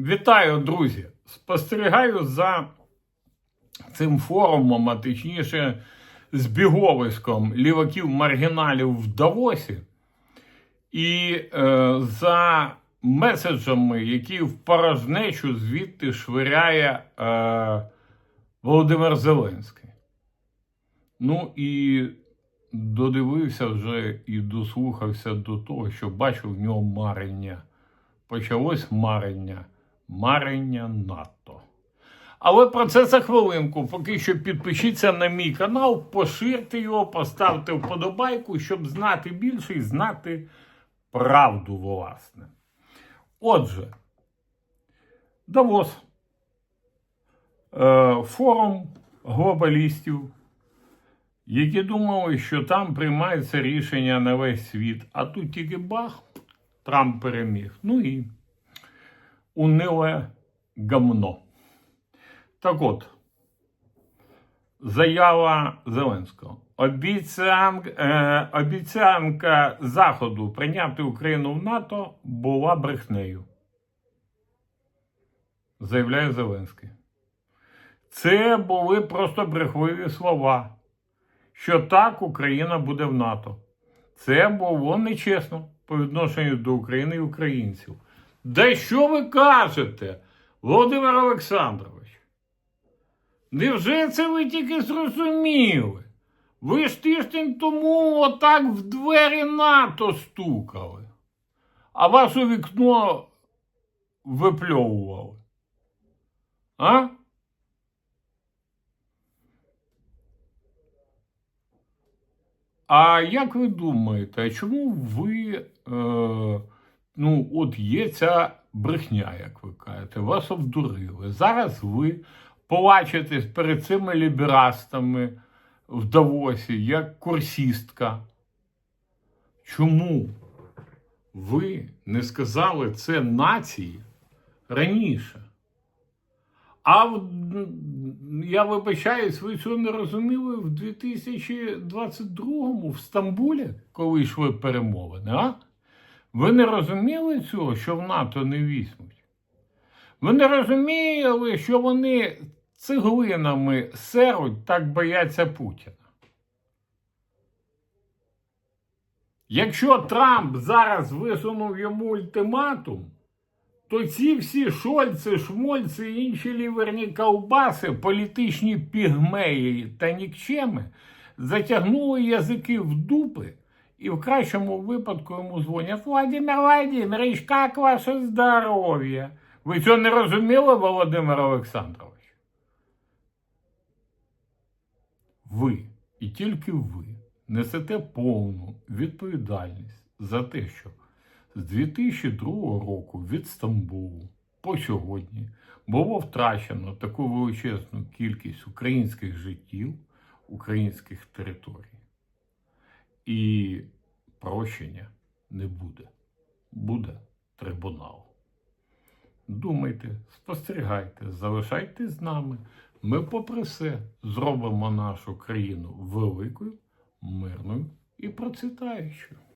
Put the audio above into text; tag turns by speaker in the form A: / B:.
A: Вітаю, друзі! Спостерігаю за цим форумом, а точніше, збіговиськом ліваків-маргіналів в Давосі, і е, за меседжами, які в порожнечу звідти швиряє е, Володимир Зеленський. Ну і додивився вже і дослухався до того, що бачив в нього марення. Почалось марення. Марення НАТО. Але про це за хвилинку. Поки що підпишіться на мій канал, поширте його, поставте вподобайку, щоб знати більше і знати правду, власне. Отже, Давос. Е, форум глобалістів, які думали, що там приймається рішення на весь світ, а тут тільки бах, Трамп переміг. Ну і униле гамно. Так от, заява Зеленського. Обіцян, е, обіцянка Заходу прийняти Україну в НАТО була брехнею. Заявляє Зеленський. Це були просто брехливі слова, що так Україна буде в НАТО. Це було нечесно по відношенню до України і українців. Да що ви кажете, Володимир Олександрович? Невже це ви тільки зрозуміли? Ви ж тиждень тому отак в двері НАТО стукали, а вас у вікно випльовували. А? А як ви думаєте, чому ви, е, ну, от є ця брехня, як ви кажете, вас обдурили. Зараз ви плачетесь перед цими ліберастами в Давосі, як курсістка. Чому ви не сказали це нації раніше? А я вибачаюсь, ви цього не розуміли в 2022-му в Стамбулі, коли йшли перемовини, а? Ви не розуміли цього, що в НАТО не візьмуть? Ви не розуміли, що вони цеглинами серуть, так бояться Путіна? Якщо Трамп зараз висунув йому ультиматум, то ці всі шольці, шмольці і інші ліверні ковбаси, політичні пігмеї та нікчеми затягнули язики в дупи і в кращому випадку йому дзвонять Владимир Владимирович, як ваше здоров'я? Ви цього не розуміли, Володимир Олександрович? Ви і тільки ви несете повну відповідальність за те, що з 2002 року від Стамбулу по сьогодні було втрачено таку величезну кількість українських життів, українських територій. І прощення не буде. Буде трибунал. Думайте, спостерігайте, залишайтесь з нами. Ми, попри все, зробимо нашу країну великою, мирною і процвітаючою.